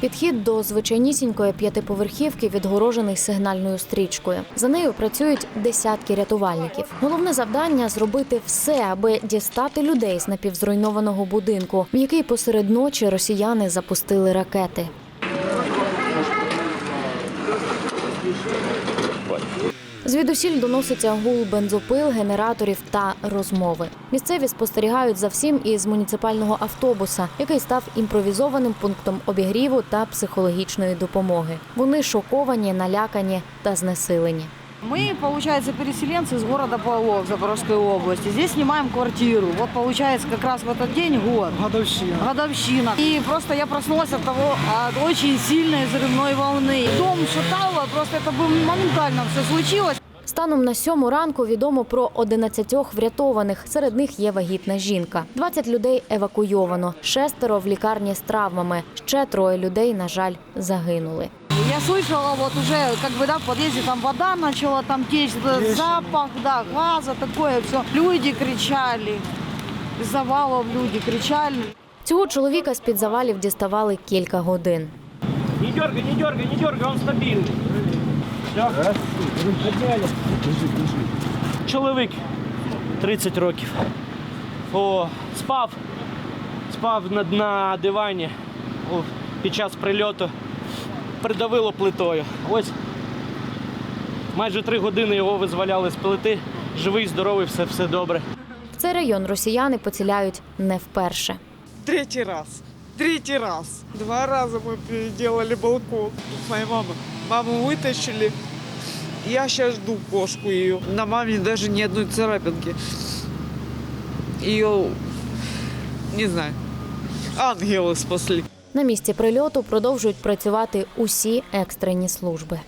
Підхід до звичайнісінької п'ятиповерхівки відгорожений сигнальною стрічкою. За нею працюють десятки рятувальників. Головне завдання зробити все, аби дістати людей з напівзруйнованого будинку, в який посеред ночі росіяни запустили ракети. Звідусіль доноситься гул бензопил, генераторів та розмови. Місцеві спостерігають за всім із муніципального автобуса, який став імпровізованим пунктом обігріву та психологічної допомоги. Вони шоковані, налякані та знесилені. Мы, получается, переселенцы из города Павлов Запорожской области. Здесь снимаем квартиру. Вот, получается, как раз в этот день год. Годовщина. Годовщина. И просто я проснулась от того, от очень сильной взрывной волны. Дом шатало, просто это бы моментально все случилось. Станом на сьому ранку відомо про 11 врятованих. Серед них є вагітна жінка. 20 людей евакуйовано, шестеро в лікарні з травмами. Ще троє людей, на жаль, загинули. Я слышала вот уже, как бы, да, в подъезде там вода начала там течь, да, Трещины. запах, да, газа, такое все. Люди кричали, из завалов люди кричали. Цього чоловіка з під завалів діставали кілька годин. Не дергай, не дергай, не дергай, он стабильный. Все. Чоловік 30 років. О, спав. Спав на, на дивані О, під час прильоту. Придавило плитою. Ось майже три години його визволяли з плити. Живий, здоровий, все, все добре. В цей район росіяни поціляють не вперше. Третий раз. Третий раз. Два раза мы переделали балкон. Моя мама. Маму вытащили. Я сейчас жду кошку ее. На маме даже ни одной царапинки. Ее, не знаю, ангелы спасли. На місці прильоту продовжують працювати усі екстрені служби.